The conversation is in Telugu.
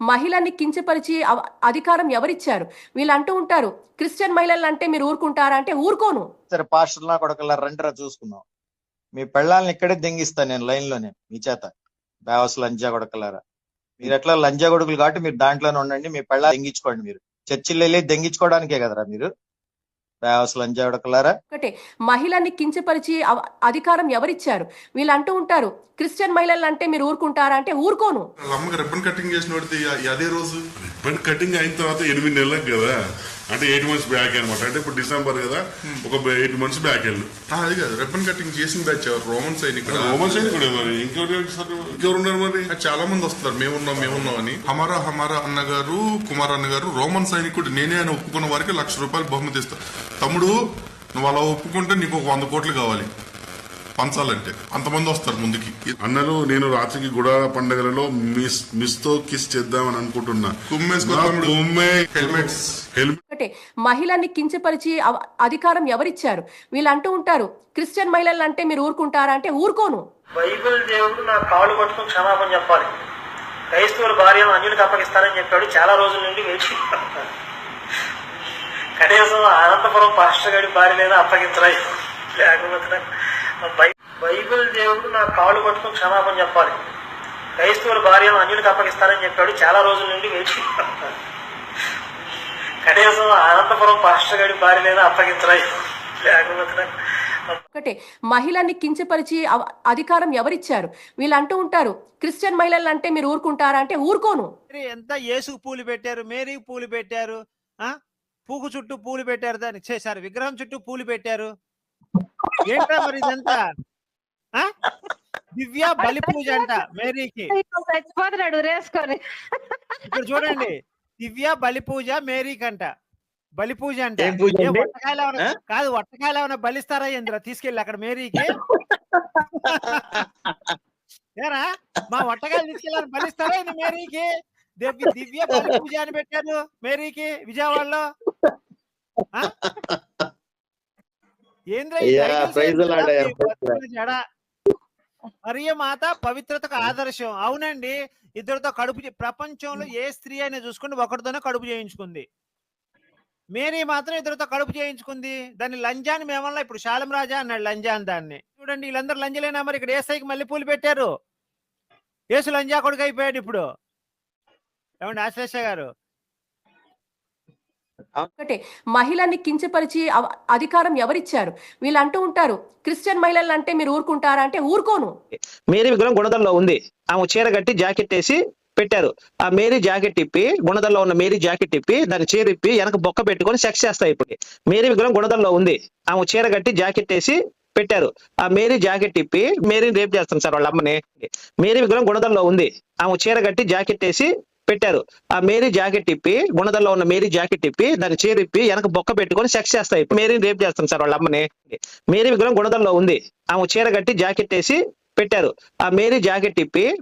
మహిళని కించపరిచి అవ- అధికారం ఎవరిచ్చారు? వీళ్ళు అంటూ ఉంటారు క్రిస్టియన్ మహిళలు అంటే మీరు ఊరుకుంటారా అంటే ఊరుకోను. సరే పాస్టర్లా కొడకల్లా రండిరా చూసుకుందాం. మీ పెళ్ళాలని ఇక్కడే దెంగిస్తాను నేను లైన్లోనే మీ చేత. బేవస్ లంజా కొడకలారా మీరు ఎట్లా లంజా కొడుకులు కాబట్టి మీరు దాంట్లోనే ఉండండి మీ పెళ్ళ దెంగించుకోండి మీరు. చర్చిలు వెళ్ళి దెంగించుకోవడానికే కదరా మీరు? బేవస్ లంజా కొడకలారా ఒకటే మహిళని కించపరిచి అవ- అధికారం ఎవరిచ్చారు? వీళ్ళు అంటూ ఉంటారు. క్రిస్టియన్ మహిళలు అంటే మీరు ఊరుకుంటారా అంటే ఊరుకోను. అమ్మకి రిబ్బన్ కటింగ్ చేసిన అదే రోజు? రిబ్బన్ కటింగ్ అయిన తర్వాత ఎనిమిది నెలలకు కదా? అంటే ఎయిట్ మంత్స్ బ్యాక్ అనమాట అంటే ఇప్పుడు డిసెంబర్ కదా ఒక ఎయిట్ మంత్స్ బ్యాక్ వెళ్ళు అది కాదు. రిబ్బన్ కటింగ్ చేసిన బ్యాచ్ ఎవరు? రోమన్ సైనికుడు రోమన్ సైన్ మరి. ఇంకెవరు ఇంకెవరు ఉన్నారు మరి చాలా మంది వస్తారు మేమున్నాం మేమున్నాం అని. హమారా హమారా అన్న గారు కుమార్ అన్న గారు రోమన్ సైనికుడు నేనే అని ఒప్పుకున్న వారికి లక్ష రూపాయలు బహుమతి ఇస్తా తమ్ముడు నువ్వు అలా ఒప్పుకుంటే నీకు ఒక వంద కోట్లు కావాలి. పంచాలంటే. అంతమంది వస్తారు ముందుకి. అన్నలు నేను రాత్రికి గుడాల పండుగలలో మిస్ మిస్తో కిస్ చేద్దామని అనుకుంటున్నా. హెల్మెట్స్ హెల్మెట్ ఒకటే. మహిళని కించపరిచి అధికారం ఎవరిచ్చారు? వీళ్ళు అంటూ ఉంటారు క్రిస్టియన్ మహిళలు అంటే మీరు ఊరుకుంటారా అంటే ఊరుకోను. బైబిల్ దేవుడు నా కాళ్ళు పట్టుకుని క్షమాపణ చెప్పాలి. క్రైస్తవుల భార్యను అన్యులకు అప్పగిస్తానని చెప్పాడు చాలా రోజుల నుండి వేచి కనీసం అనంతపురం పాస్టర్ గడి లేదా అప్పగించరా? లేకపోతే బైబిల్ దేవుడు నా కాళ్ళు పట్టుకుని క్షమాపణ చెప్పాలి. క్రైస్తవుల భార్యను అన్యులకు అప్పగిస్తానని చెప్పాడు చాలా రోజుల నుండి వేచి కనీసం అనంతపురం పాస్టర్ గడి భార్యనైనా అప్పగించరా లేకపోతే ఒకటే మహిళని కించపరిచి అవ- అధికారం ఎవరిచ్చారు? వీళ్ళు అంటూ ఉంటారు క్రిస్టియన్ మహిళలు అంటే మీరు ఊరుకుంటారా అంటే ఊరుకోను. మేరీ ఎంత యేసుకు పూలు పెట్టారు మేరీకి పూలు పెట్టారు ఆ? పూకు చుట్టూ పూలు పెట్టారు దాన్ని చేశారు విగ్రహం చుట్టూ పూలు పెట్టారు. ఏంట్రా మరి ఇదంతా? దివ్య బలి పూజ అంట మేరీకి. ఇక్కడ చూడండి. దివ్య బలి పూజ మేరీకి అంట. బలి పూజ అంట? వట్టకాయలు ఏమైనా కాదు వట్టకాయలు ఏమైనా బలిస్తారా ఇంద్ర తీసుకెళ్ళి అక్కడ మేరీకి. ఏరా? మా వట్టకాయలు తీసుకెళ్ళాలని బలిస్తారా ఇది మేరీకి? దివ్య దివ్య బలి పూజ అని పెట్టారు మేరీకి విజయవాడలో? ఏంద్రా. మరియ మాత పవిత్రతకు ఆదర్శం. అవునండి. ఇద్దరితో కడుపు ప్రపంచంలో ఏ స్త్రీ అయినా చూసుకుంటే ఒకరితోనే కడుపు చేయించుకుంది. మేరీ మాత్రం ఇద్దరితో కడుపు చేయించుకుంది. దాన్ని లంజాని మేమల్లా ఇప్పుడు శాలం రాజా అన్నాడు లంజాన్ దాన్ని. చూడండి వీళ్ళందరూ లంజలేనా మరి? ఇక్కడ ఏసైకి మళ్ళీ పూలు పెట్టారు. ఏసు లంజా కొడుకు అయిపోయాడు ఇప్పుడు. ఏమండి ఆశ్లేష గారు? ఒకటే మహిళని కించపరిచి అధికారం ఎవరిచ్చారు? వీళ్ళు అంటూ ఉంటారు క్రిస్టియన్ మహిళలు అంటే మీరు ఊరుకుంటారా అంటే ఊరుకోను. మేరీ విగ్రహం గుణదల్లో ఉంది. ఆమె చీర కట్టి జాకెట్ వేసి పెట్టారు. ఆ మేరీ జాకెట్ ఇప్పి గుణదల్లో ఉన్న మేరీ జాకెట్ ఇప్పి దాన్ని చీర ఇప్పి వెనక బొక్క పెట్టుకొని సెక్స్ చేస్తాయి ఇప్పుడు. మేరీ విగ్రహం గుణదల్లో ఉంది. ఆమె చీర కట్టి జాకెట్ వేసి పెట్టారు. ఆ మేరీ జాకెట్ ఇప్పి మేరీని రేపు చేస్తాం సార్ వాళ్ళ అమ్మని. మేరీ విగ్రహం గుణదల్లో ఉంది. ఆమె చీర కట్టి జాకెట్ వేసి పెట్టారు. ఆ మేరీ జాకెట్ ఇప్పి గుణదల్లో ఉన్న మేరీ జాకెట్ ఇప్పి దాన్ని చీర ఇప్పి వెనక బొక్క పెట్టుకొని సెక్స్ చేస్తాయి మేరీని రేపు చేస్తాం సార్ వాళ్ళ అమ్మని. మేరీ విగ్రహం గుణదల్లో ఉంది. ఆమె చీర కట్టి జాకెట్ వేసి పెట్టారు. ఆ మేరీ జాకెట్ ఇప్పి